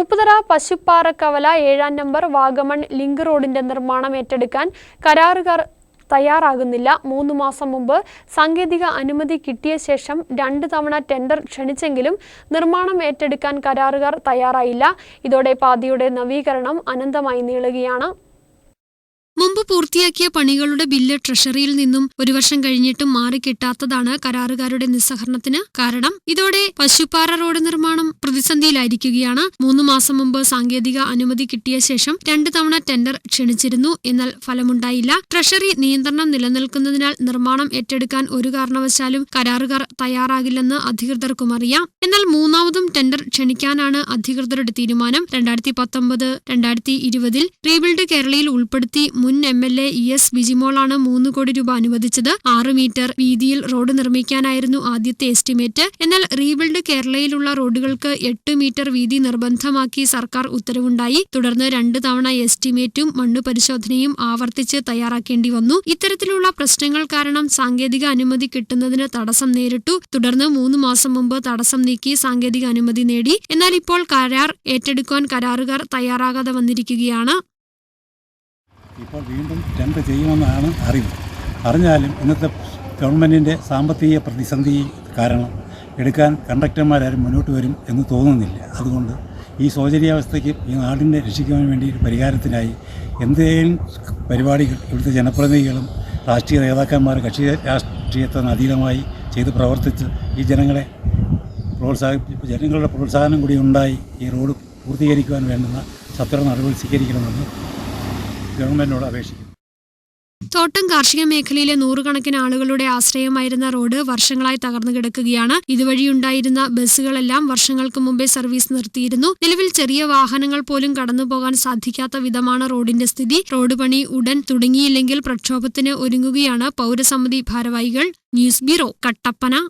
ഉപ്പുതറ പശുപ്പാറക്കവല ഏഴാം number Vagamon link റോഡിന്റെ നിർമ്മാണം ഏറ്റെടുക്കാൻ കരാറുകാർ തയ്യാറാകുന്നില്ല. മൂന്ന് മാസം മുമ്പ് സാങ്കേതിക അനുമതി കിട്ടിയ ശേഷം രണ്ട് തവണ ടെൻഡർ ക്ഷണിച്ചെങ്കിലും നിർമ്മാണം ഏറ്റെടുക്കാൻ കരാറുകാർ തയ്യാറായില്ല. ഇതോടെ പാതയുടെ നവീകരണം അനന്തമായി നീളുകയാണ്. പൂർത്തിയാക്കിയ പണികളുടെ ബില്ല് ട്രഷറിയിൽ നിന്നും ഒരു വർഷം കഴിഞ്ഞിട്ടും മാറിക്കിട്ടാത്തതാണ് കരാറുകാരുടെ നിസ്സഹരണത്തിന് കാരണം. ഇതോടെ പശുപ്പാറ റോഡ് നിർമ്മാണം പ്രതിസന്ധിയിലായിരിക്കുകയാണ്. മൂന്ന് മാസം മുമ്പ് സാങ്കേതിക അനുമതി കിട്ടിയ ശേഷം രണ്ട് തവണ ടെൻഡർ ക്ഷണിച്ചിരുന്നു. എന്നാൽ ഫലമുണ്ടായില്ല. ട്രഷറി നിയന്ത്രണം നിലനിൽക്കുന്നതിനാൽ നിർമ്മാണം ഏറ്റെടുക്കാൻ ഒരു കാരണവശാലും കരാറുകാർ തയ്യാറാകില്ലെന്ന് അധികൃതർക്കും അറിയാം. എന്നാൽ മൂന്നാമതും ടെൻഡർ ക്ഷണിക്കാനാണ് അധികൃതരുടെ തീരുമാനം. രണ്ടായിരത്തി പത്തൊമ്പത് രണ്ടായിരത്തി ഇരുപതിൽ റീബിൽഡ് കേരളയിൽ ഉൾപ്പെടുത്തി മുൻ M. L A E S ബിജിമോളാണ് മൂന്ന് കോടി രൂപ അനുവദിച്ചത്. ആറ് മീറ്റർ വീതിയിൽ റോഡ് നിർമ്മിക്കാനായിരുന്നു ആദ്യത്തെ എസ്റ്റിമേറ്റ്. എന്നാൽ റീബിൽഡ് കേരളയിലുള്ള റോഡുകൾക്ക് എട്ട് മീറ്റർ വീതി നിർബന്ധമാക്കി സർക്കാർ ഉത്തരവുണ്ടായി. തുടർന്ന് രണ്ട് തവണ എസ്റ്റിമേറ്റും മണ്ണ് പരിശോധനയും ആവർത്തിച്ച് തയ്യാറാക്കേണ്ടി വന്നു. ഇത്തരത്തിലുള്ള പ്രശ്നങ്ങൾ കാരണം സാങ്കേതിക അനുമതി കിട്ടുന്നതിന് തടസ്സം നേരിട്ടു. തുടർന്ന് മൂന്ന് മാസം മുമ്പ് തടസ്സം നീക്കി സാങ്കേതിക അനുമതി നേടി. എന്നാൽ ഇപ്പോൾ കരാർ ഏറ്റെടുക്കാൻ കരാറുകാർ തയ്യാറാകാതെ വന്നിരിക്കുകയാണ്. ഇപ്പോൾ വീണ്ടും ടെൻഡർ ചെയ്യുമെന്നാണ് അറിവ്. അറിഞ്ഞാലും ഇന്നത്തെ ഗവൺമെന്റിന്റെ സാമ്പത്തിക പ്രതിസന്ധി കാരണം എടുക്കാൻ കണ്ടക്ടർമാരാരും മുന്നോട്ട് വരും എന്ന് തോന്നുന്നില്ല. അതുകൊണ്ട് ഈ ശോചനീയാവസ്ഥയ്ക്ക് ഈ നാടിനെ രക്ഷിക്കാൻ വേണ്ടി പരിഹാരത്തിനായി എന്തെങ്കിലും പരിപാടികൾ ഇവിടുത്തെ ജനപ്രതിനിധികളും രാഷ്ട്രീയ നേതാക്കന്മാർ കക്ഷി രാഷ്ട്രീയത്തിന് അതീതമായി ചെയ്ത് പ്രവർത്തിച്ച് ഈ ജനങ്ങളെ പ്രോത്സാഹിപ്പി ജനങ്ങളുടെ പ്രോത്സാഹനം കൂടി ഉണ്ടായി ഈ റോഡ് പൂർത്തീകരിക്കുവാൻ വേണ്ടുന്ന സത്വര നടപടി സ്വീകരിക്കണമെന്ന് ഗവൺമെന്റിനോട് അപേക്ഷിക്കുന്നു. തോട്ടം കാർഷിക മേഖലയിലെ നൂറുകണക്കിന് ആളുകളുടെ ആശ്രയമായിരുന്ന റോഡ് വർഷങ്ങളായി തകർന്നു കിടക്കുകയാണ്. ഇതുവഴിയുണ്ടായിരുന്ന ബസ്സുകളെല്ലാം വർഷങ്ങൾക്ക് മുമ്പേ സർവീസ് നിർത്തിയിരുന്നു. നിലവിൽ ചെറിയ വാഹനങ്ങൾ പോലും കടന്നുപോകാൻ സാധിക്കാത്ത വിധമാണ് റോഡിന്റെ സ്ഥിതി. റോഡ് പണി ഉടൻ തുടങ്ങിയില്ലെങ്കിൽ പ്രക്ഷോഭത്തിന് ഒരുങ്ങുകയാണ് പൗരസമിതി ഭാരവാഹികൾ. News bureau Kattappana.